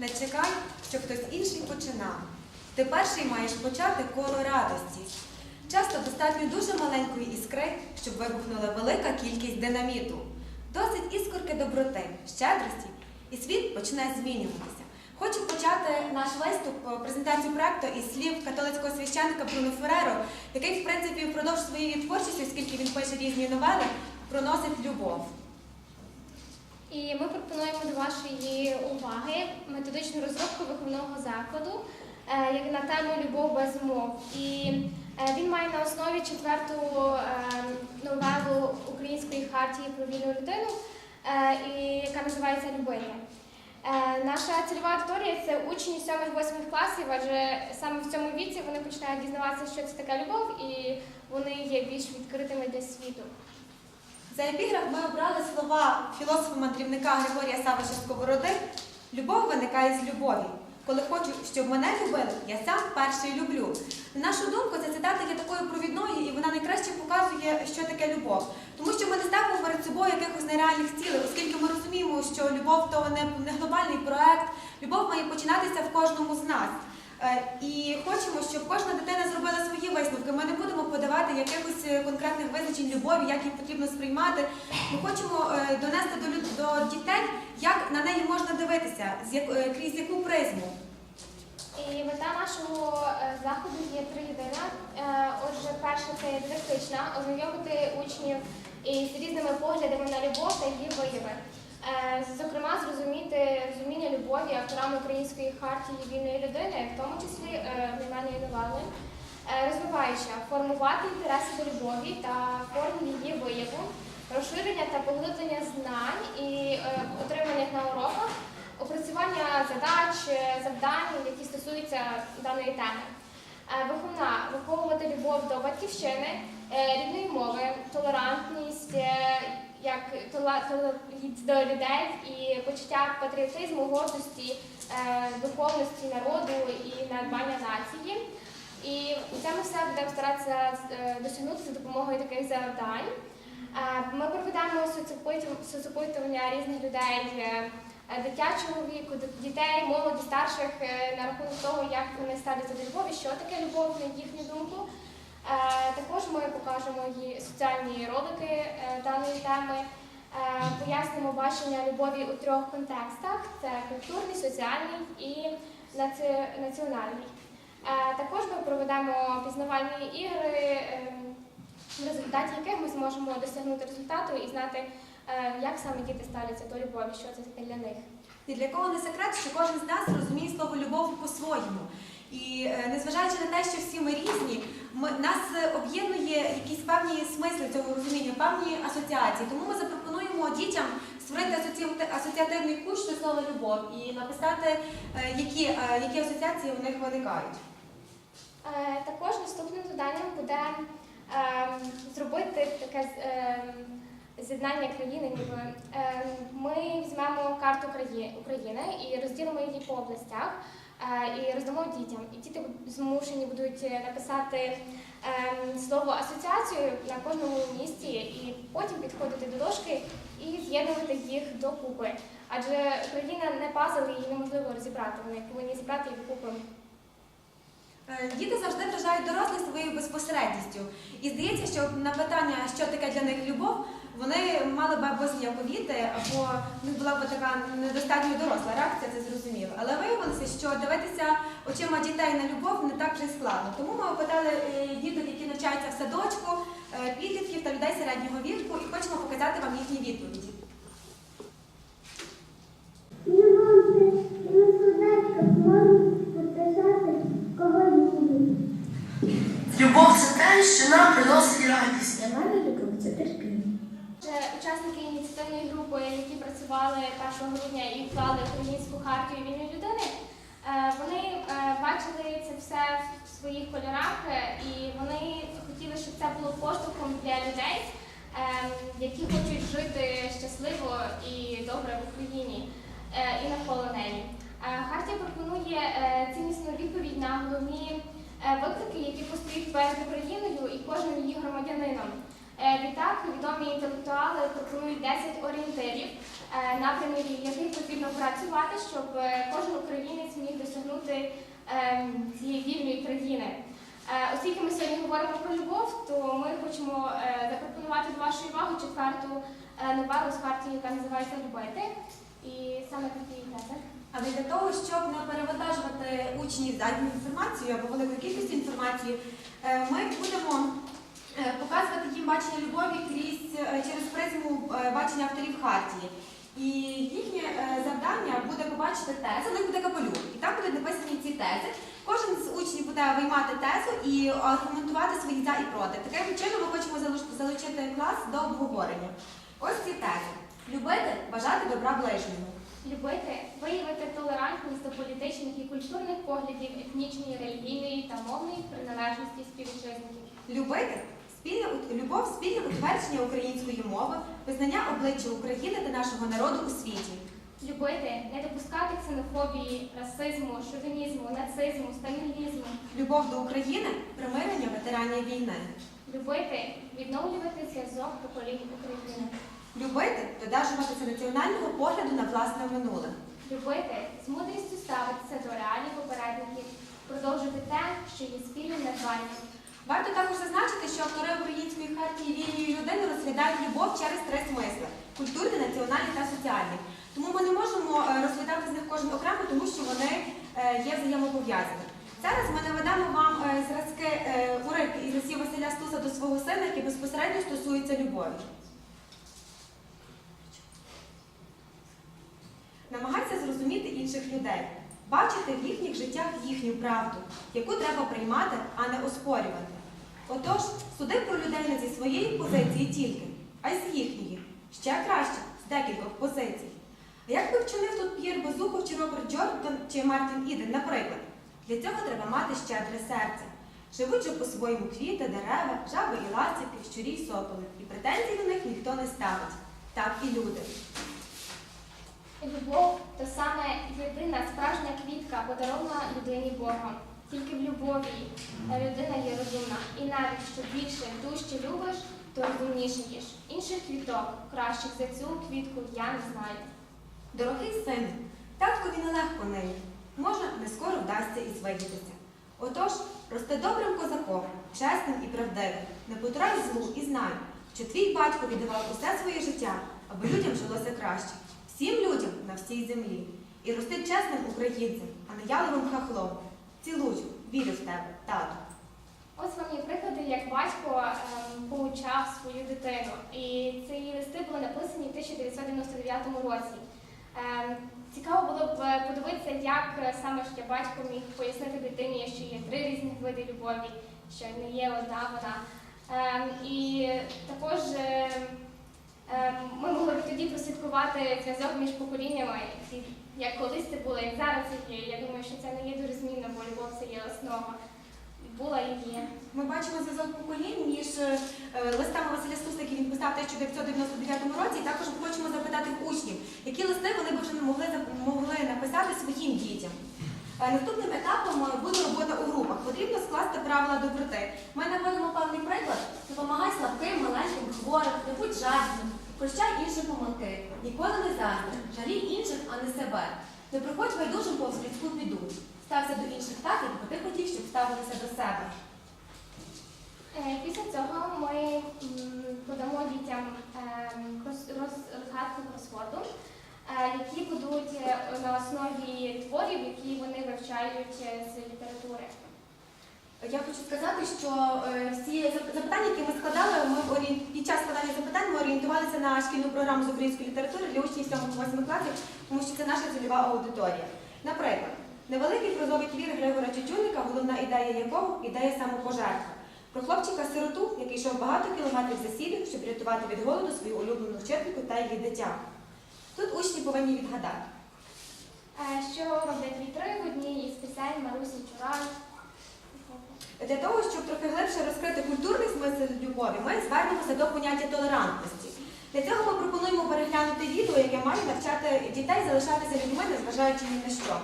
Не чекай, що хтось інший починав. Ти перший маєш почати коло радості. Часто достатньо дуже маленької іскри, щоб вибухнула велика кількість динаміту. Досить іскорки доброти, щедрості, і світ почне змінюватися. Хочу почати наш виступ, е, презентацію проекту із слів католицького священника Бруно Фереро, який, в принципі, впродовж своєї творчості, оскільки він пише різні новели, проносить любов. І ми пропонуємо до вашої уваги методичну розробку виховного закладу е, на тему Любов без мов. І е, він має на основі четверту е, новелу Української хартії про вільну людину, яка називається Любити. Е, Наша цільова аудиторія це учні 7-8 класів, адже саме в цьому віці вони починають дізнаватися, що це така любов, і вони є більш відкритими для світу. За епіграф ми обрали слова філософа-мандрівника Григорія Савиша Сковороди Любов виникає з любові. Коли хочу, щоб мене любили, я сам перший люблю. На нашу думку, ця цитата є такою провідною, і вона найкраще показує, що таке любов. Тому що ми не ставимо перед собою якихось нереальних цілей, оскільки ми розуміємо, що любов то не глобальний проект, любов має починатися в кожному з нас. Е, І хочемо, щоб кожна дитина зробила свої висновки. Ми не будемо подавати якихось е, конкретних визначень любові, як її потрібно сприймати. Ми хочемо е, донести до, дітей, як на неї можна дивитися, з як- крізь яку призму. І мета нашого заходу є три єдина. Отже, перше це дидактична, ознайомити учнів із різними поглядами на любов та її вияви. Е, Зокрема, зрозуміти розуміння любові авторами української хартії вільної людини, в тому числі е, одноіменної новели, Е, розвиваюча формувати інтереси до любові та форм її вияву, розширення та поглиблення знань і отриманих на уроках, опрацювання задач, завдань, які стосуються даної теми. Виховна виховувати любов до батьківщини, рідної мови, толерантність, е, як до людей і почуття патріотизму, гордості, е, духовності народу і надбання нації. І це ми все будемо старатися е, досягнути за допомогою таких завдань. Е, Ми проведемо соцопиту- соцопитування різних людей е, е, дитячого віку, дітей, молоді, старших е, на рахунок того, як вони ставляться до любові, що таке любов на їхню думку. Е, Також ми покажемо її соціальні ролики е, даної теми. Е, Пояснимо бачення любові у трьох контекстах: це культурний, соціальний і національний. Також ми проведемо пізнавальні ігри, ем, в результаті яких ми зможемо досягнути результату і знати, як саме діти ставляться до любові, що це таке для них. І для кого не секрет, що кожен з нас розуміє слово любов по-своєму. І е, незважаючи на те, що всі ми різні, ми, нас е, об'єднує якісь певні смисли цього розуміння, певні асоціації. Тому ми запропонуємо дітям створити асоціати- асоціативний кущ до слова любов і написати, е, які, які асоціації в них виникають. Також наступним завданням буде ем, зробити таке ем, з'єднання країни. Ніби Ем, ми візьмемо карту краї- України і розділимо її по областях і роздамо дітям. І діти змушені будуть е, написати ем, слово асоціацію на кожному місці, і потім підходити до дошки і з'єднувати їх докупи. Адже Україна не пазл, її неможливо розібрати. Вони повинні зібрати їх докупи. Е, Діти завжди вражають дорослих своєю безпосередністю. І здається, що на питання, що таке для них любов, вони мали б або зніяковіти, або них була б така недостатньо доросла реакція, це зрозуміло. Але виявилося, що дивитися очима дітей на любов не так вже й складно. Тому ми опитали е, діток, які навчаються в садочку, е, підлітків та людей середнього віку, і хочемо показати вам їхні відповіді. Любов це те, що нам приносить радість. Для мене любов це терпіння. Вже учасники ініціативної групи, які працювали 1 грудня і вклали українську хартію вільної людини, е, вони е, бачили це все в своїх кольорах, е, і вони хотіли, щоб це було поштовхом для людей, які хочуть жити щасливо і добре в Україні і навколо неї. Хартія пропонує ціннісну відповідь на головні виклики, які постають перед Україною і кожним її громадянином. Е, Відтак відомі інтелектуали пропонують 10 орієнтирів, е, напрямів, яких потрібно працювати, щоб е, кожен українець бути ем, цієї вільної країни. Оскільки ми сьогодні говоримо про любов, то ми хочемо запропонувати до вашої уваги четверту новелу з хартії, яка називається Любити. І саме такі тези. Але для того, щоб не перевантажувати учнів задньою інформацією або великою кількістю інформації, ми будемо бачення любові крізь е, через призму е, бачення авторів Хартії. І їхнє е, завдання буде побачити тези, них буде капелюх. І там будуть написані ці тези. Кожен з учнів буде виймати тезу і аргументувати свої за і проти. Таким чином ми хочемо залуч- залучити клас до обговорення. Ось ці тези. Любити, бажати добра ближньому. Любити, виявити толерантність до політичних і культурних поглядів етнічної, релігійної та мовної приналежності співвітчизників. Любити спільне любов, спільне утвердження української мови, визнання обличчя України та нашого народу у світі. Любити, не допускати ксенофобії, расизму, шовінізму, нацизму, сталінізму. Любов до України, примирення ветеранів війни. Любити, відновлювати зв'язок поколінь України. Любити додержуватися національного погляду на власне минуле. Любити, з мудрістю ставитися до реалій попередників, продовжити те, що є спільним надбанням. Варто також зазначити, що автори української хартії вільної людини розглядають любов через три смисли культурний, національний та соціальний. Тому ми не можемо е, розглядати з них кожен окремо, тому що вони е, є взаємопов'язані. Зараз ми наведемо вам е, зразки уривки із лисів Василя Стуса до свого сина, які безпосередньо стосуються любові. Намагайся зрозуміти інших людей, бачити в їхніх життях їхню правду, яку треба приймати, а не оспорювати. Отож, суди про людей не зі своєї позиції тільки, а й з їхньої. Ще краще з декількох позицій. А як би вчинив тут П'єр Безухов чи Роберт Джордан чи Мартін Іден, наприклад? Для цього треба мати щедре серце. Живуть же по-своєму квіти, дерева, жаби і ластівки, щурі й соколи, і претензій до них ніхто не ставить. Так і люди. Любов то саме єдина справжня квітка, подарована людині Богом. Тільки в любові людина є розумна. І навіть що більше, дужче любиш, то розумнішаєш. Інших квіток, кращих за цю квітку, я не знаю. Дорогий син, таткові нелегко нині. Може, не скоро вдасться і звидітися. Отож, рости добрим козаком, чесним і правдивим, не потурай злу і знай, що твій батько віддавав усе своє життя, аби людям жилося краще, всім людям на всій землі. І рости чесним українцем, а не яловим хахлом. Цілую, вірю в тебе, тату. Ось вам є приклади, як батько ем, поучав свою дитину. І ці листи були написані в 1999 році. Ем, цікаво було б е, подивитися, як е, саме я батько міг пояснити дитині, що є три різних види любові, що не є одна вона. Ем, і також ем, ми могли б тоді прослідкувати зв'язок між поколіннями, як колись це було, як зараз є. Я думаю, що це не є дуже змінно, бо любов це є основа. Була і є. Ми бачимо зв'язок поколінь між е, листами Василя Стуса, які він писав в 1999 році, і також хочемо запитати учнів, які листи вони б вже не могли, могли написати своїм дітям. Е, Наступним етапом е, буде робота у групах. Потрібно скласти правила доброти. Ми наводимо певний приклад. Допомагай слабким, маленьким, хворим, не будь жадібним, прощай іншим помилки, ніколи не заздрі, жалій інших, а не себе. Не приходь байдужим повз людську біду. Стався до інших так, як ти хотів, щоб ставилися до себе. Е, Після цього ми подамо дітям роз- розгадки кросворду, е, які будуть е, на основі творів, які вони вивчають е, з літератури. Я хочу сказати, що е, всі запитання, які ми складали, ми під час складання запитань ми орієнтувалися на шкільну програму з української літератури для учнів 7-8 класів, тому що це наша цільова аудиторія. Наприклад, невеликий прозовий твір Григора Тютюнника, головна ідея якого ідея самопожертви. Про хлопчика-сироту, який йшов багато кілометрів за сіллю, щоб рятувати від голоду свою улюблену вчительку та її дитя. Тут учні повинні відгадати. Е, Що роблять вітри в одній із пісень Марусі Чурай. Для того, щоб трохи глибше розкрити культурний смисл любові, ми звернемося до поняття толерантності. Для цього ми пропонуємо переглянути відео, яке має навчати дітей залишатися людьми, незважаючи ні на що.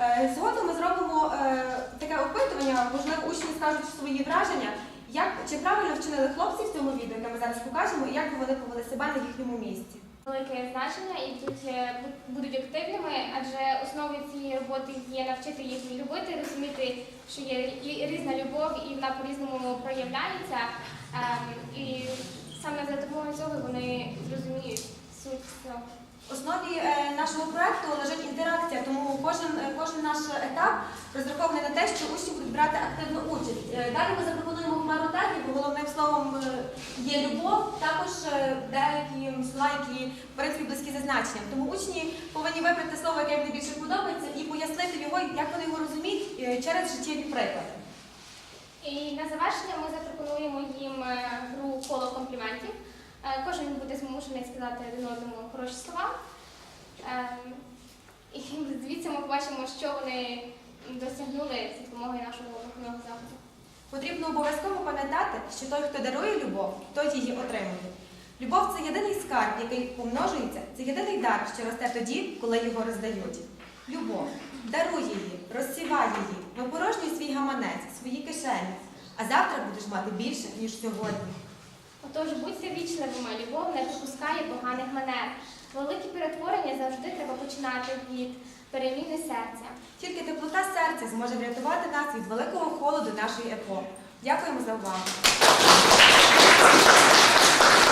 Е, Згодом ми зробимо е, таке опитування, можливо, учні скажуть свої враження, як, чи правильно вчинили хлопці в цьому відео, яке ми зараз покажемо, і як вони повели себе на їхньому місці. Велике значення і тут е, будуть активними, адже основою цієї роботи є навчити їх любити, розуміти, що є рі- різна любов і вона по-різному проявляється. Ем, І саме за допомогою цього вони зрозуміють суть цього. Основі е, нашого проекту лежить інтеракція, тому кожен, е, кожен наш етап розрахований на те, що учні будуть брати активну участь. Е, Далі ми запропонуємо хмару техніку. Головним словом є любов, також деякі слова, які в принципі близькі за значенням. Тому учні повинні вибрати слово, яке їм найбільше подобається, і пояснити його, як вони його розуміють через життєві приклади. І на завершення ми запропонуємо їм гру коло компліментів. Кожен буде змушений сказати один одному хороші слова. Ем, І звідси ми побачимо, що вони досягнули за допомогою нашого виховного заходу. Потрібно обов'язково пам'ятати, що той, хто дарує любов, той її отримує. Любов це єдиний скарб, який помножується, це єдиний дар, що росте тоді, коли його роздають. Любов. Даруй її, розсівай її, випорожнюй свій гаманець, свої кишені, а завтра будеш мати більше, ніж сьогодні. Отож, будьте вічливими, любов не допускає поганих манер. Великі перетворення завжди треба починати від переміни серця. Тільки теплота серця зможе врятувати нас від великого холоду нашої епохи. Дякуємо за увагу.